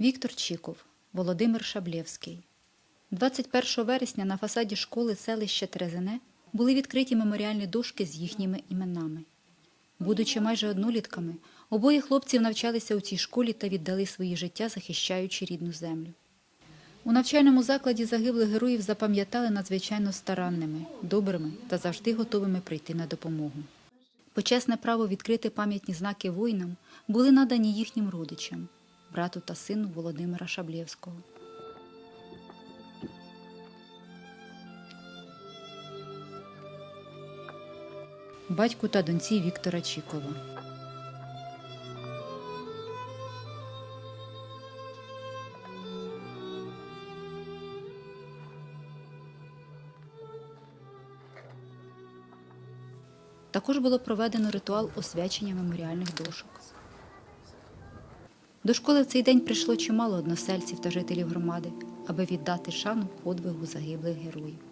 Віктор Чіков, Володимир Шаблєвський. 21 вересня на фасаді школи селища Терезине були відкриті меморіальні дошки з їхніми іменами. Будучи майже однолітками, обоє хлопців навчалися у цій школі та віддали свої життя, захищаючи рідну землю. У навчальному закладі загиблих героїв запам'ятали надзвичайно старанними, добрими та завжди готовими прийти на допомогу. Почесне право відкрити пам'ятні знаки воїнам були надані їхнім родичам, брату та сину Володимира Шаблєвського. Батьку та доньці Віктора Чікова. Також було проведено ритуал освячення меморіальних дошок. До школи в цей день прийшло чимало односельців та жителів громади, аби віддати шану подвигу загиблих героїв.